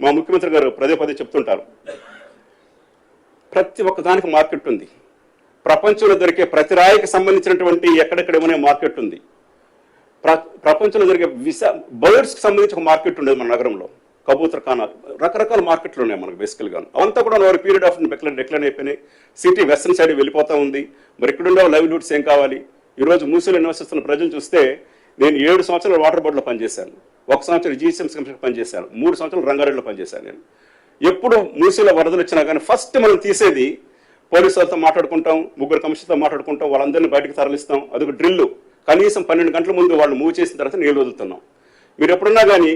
మా ముఖ్యమంత్రి గారు పదే పదే చెప్తుంటారు. ప్రతి ఒక్క దానికి మార్కెట్ ఉంది. ప్రపంచంలో దొరికే ప్రతి రాయికి సంబంధించినటువంటి ఎక్కడెక్కడ ఏమైనా మార్కెట్ ఉంది. ప్ర- ప్రపంచంలో దొరికే విశా బర్డ్స్కి సంబంధించి ఒక మార్కెట్ ఉండేది మన నగరంలో. కబూతర్ ఖానా రకరకాల మార్కెట్లు ఉన్నాయి మనకు బేసికల్గా అవంతా కూడా over period of decline decline అయిపోయినాయి. సిటీ వెస్ట్రన్ సైడ్ వెళ్ళిపోతా ఉంది. మరి ఇక్కడ లైవ్లీహుడ్స్ ఏం కావాలి? ఈరోజు మూసీలో నివసిస్తున్న ప్రజలు చూస్తే నేను ఏడు సంవత్సరాలు వాటర్ బోర్డులో పనిచేశాను. ఒక సంవత్సరం జీసీఎంసీ కమిషన్ పనిచేశాను. మూడు సంవత్సరాలు రంగారెడ్డిలో పనిచేశాను నేను. ఎప్పుడు మూసీలో వరదలు వచ్చినా కానీ ఫస్ట్ మనం తీసేది పోలీసులతో మాట్లాడుకుంటాం ముగ్గురు కమిషన్తో మాట్లాడుకుంటాం వాళ్ళందరినీ బయటకు తరలిస్తాం. అదొక డ్రిల్లు కనీసం పన్నెండు గంటల ముందు వాళ్ళు మూవ్ చేసిన తర్వాత నీళ్ళు వదులుతున్నాం. మీరు ఎప్పుడున్నా కానీ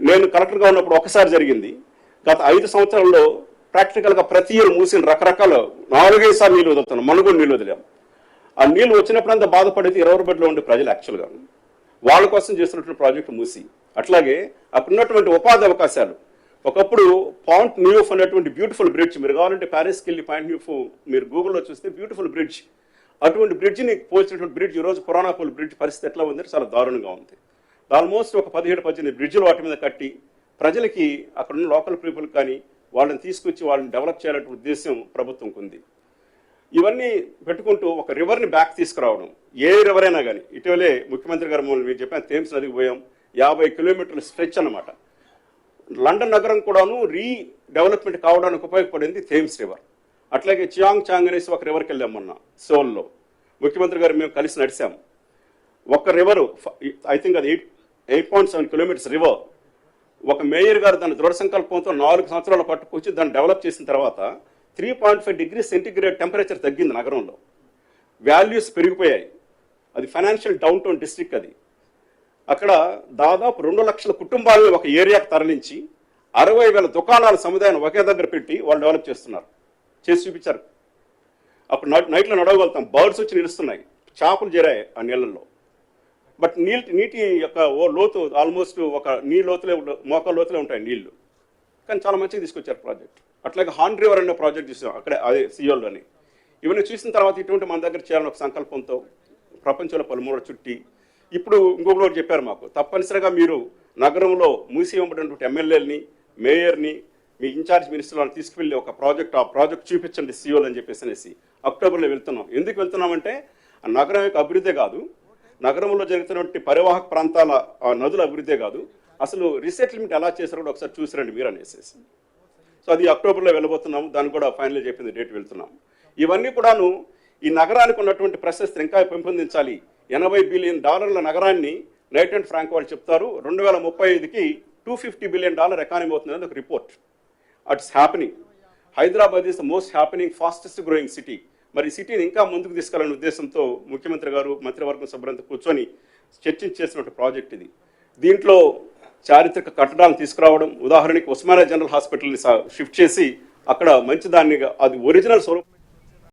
నేను కలెక్టర్గా ఉన్నప్పుడు ఒకసారి జరిగింది. గత ఐదు సంవత్సరాల్లో ప్రాక్టికల్గా ప్రతి ఇయర్ మూసిన రకరకాల నాలుగైదు సార్లు నీళ్ళు వదులుతున్నాం. మనం కూడా నీళ్ళు వదిలాం. ఆ నీళ్ళు వచ్చినప్పుడంతా బాధపడేది ఇరవై బెడ్లో ఉండే ప్రజలు యాక్చువల్గా వాళ్ళ కోసం చేస్తున్నటువంటి ప్రాజెక్టు మూసి. అట్లాగే అక్కడ ఉన్నటువంటి ఉపాధి అవకాశాలు. ఒకప్పుడు పాయింట్ న్యూఫ్ అనేటువంటి బ్యూటిఫుల్ బ్రిడ్జ్ మీరు కావాలంటే ప్యారిస్కి వెళ్ళి పాయింట్ న్యూఫ్ మీరు గూగుల్లో చూస్తే బ్యూటిఫుల్ బ్రిడ్జ్. అటువంటి బ్రిడ్జిని పోల్చినటువంటి బ్రిడ్జ్ ఈరోజు పురాణాపూల్ బ్రిడ్జ్ పరిస్థితి ఎట్లా ఉందంటే చాలా దారుణంగా ఉంది. ఆల్మోస్ట్ ఒక పదిహేడు పద్దెనిమిది బ్రిడ్జ్లు వాటి మీద కట్టి ప్రజలకి అక్కడున్న లోకల్ పీపుల్ కానీ వాళ్ళని తీసుకొచ్చి వాళ్ళని డెవలప్ చేయాలనే ఉద్దేశం ప్రభుత్వంకు ఉంది ఇవన్నీ పెట్టుకుంటూ ఒక రివర్ని బ్యాక్ తీసుకురావడం. ఏ రివర్ అయినా కానీ ఇటీవలే ముఖ్యమంత్రి గారు మమ్మల్ని మీరు చెప్పాను థేమ్స్ నదికి పోయాం. యాభై కిలోమీటర్ల స్ట్రెచ్ అనమాట లండన్ నగరం కూడాను రీ డెవలప్మెంట్ కావడానికి ఉపయోగపడింది థేమ్స్ రివర్ అట్లాగే చియాంగ్ చాంగ్ అనేసి ఒక రివర్కి వెళ్ళాం మొన్న సోల్లో. ముఖ్యమంత్రి గారు మేము కలిసి నడిచాం. ఒక రివర్ ఐ థింక్ అది eight eight point seven kilometres river ఒక మేయర్ గారు దాని దృఢ సంకల్పంతో నాలుగు సంవత్సరాలు పట్టుకొచ్చి దాన్ని డెవలప్ చేసిన తర్వాత three point five degree centigrade temperature తగ్గింది నగరంలో. వాల్యూస్ పెరిగిపోయాయి. అది ఫైనాన్షియల్ డౌన్ టౌన్ డిస్ట్రిక్ట్ అది. అక్కడ దాదాపు రెండు లక్షల కుటుంబాలను ఒక ఏరియాకు తరలించి అరవై వేల దుకాణాల సముదాయాన్ని ఒకే దగ్గర పెట్టి వాళ్ళు డెవలప్ చేస్తున్నారు. చేసి చూపించారు. అప్పుడు నైట్ నైట్లో నడవగలుగుతాం. బర్డ్స్ వచ్చి నిలుస్తున్నాయి. చేపలు చేరాయి ఆ నీళ్ళల్లో. బట్ నీటి నీటి యొక్క ఓ లోతు ఆల్మోస్ట్ ఒక నీ లోతులే ఉండ- మోకాల లోతులే ఉంటాయి నీళ్ళు. కానీ చాలా మంచిగా తీసుకొచ్చారు ప్రాజెక్ట్ అట్లాగే హాన్ రివర్ అనే ప్రాజెక్ట్ చూసాం అక్కడ అదే సియోల్లోని ఇవన్నీ చూసిన తర్వాత ఇటువంటి మన దగ్గర చేయాలని ఒక సంకల్పంతో ప్రపంచంలో పలుమూల చుట్టి ఇప్పుడు ఇంకొకటి చెప్పారు మాకు తప్పనిసరిగా మీరు నగరంలో మూసివేయబడినటువంటి ఎమ్మెల్యేలని మేయర్ని మీ ఇన్ఛార్జ్ మినిస్టర్లను తీసుకువెళ్ళి ఒక ప్రాజెక్ట్ ఆ ప్రాజెక్ట్ చూపించండి సీఓలు అని చెప్పేసి అనేసి అక్టోబర్లో వెళ్తున్నాం. ఎందుకు వెళ్తున్నామంటే ఆ నగరం యొక్క అభివృద్ధి కాదు నగరంలో జరుగుతున్నటువంటి పరివాహక ప్రాంతాల ఆ నదుల అభివృద్ధి కాదు అసలు రీసెటిల్మెంట్ ఎలా చేశారో కూడా ఒకసారి చూసిరండి మీరు అనేసి సో అది అక్టోబర్లో వెళ్ళబోతున్నాము. దాన్ని కూడా ఫైనల్ చెప్పింది డేట్ వెళ్తున్నాం ఇవన్నీ కూడాను ఈ నగరానికి ఉన్నటువంటి ప్రశస్తిని ఇంకా పెంపొందించాలి. ఎనభై బిలియన్ డాలర్ల నగరాన్ని నైట్ అండ్ ఫ్రాంక్ వాళ్ళు చెప్తారు. రెండు వేల ముప్పై ఐదుకి two fifty billion dollar economy అవుతుంది అనేది ఒక report. It's happening. Hyderabad is the most happening fastest growing city. మరి సిటీని ఇంకా ముందుకు తీసుకెళ్ళాలనే ఉద్దేశంతో ముఖ్యమంత్రి గారు మంత్రివర్గం సభ్యులంతా కూర్చొని చర్చించేసినటువంటి ప్రాజెక్ట్ ఇది. దీంట్లో చారిత్రక కట్టడాలను తీసుకురావడం ఉదాహరణకి ఉస్మానియా జనరల్ హాస్పిటల్ని షిఫ్ట్ చేసి అక్కడ మంచి దాన్ని అది ఒరిజినల్ స్వరూపం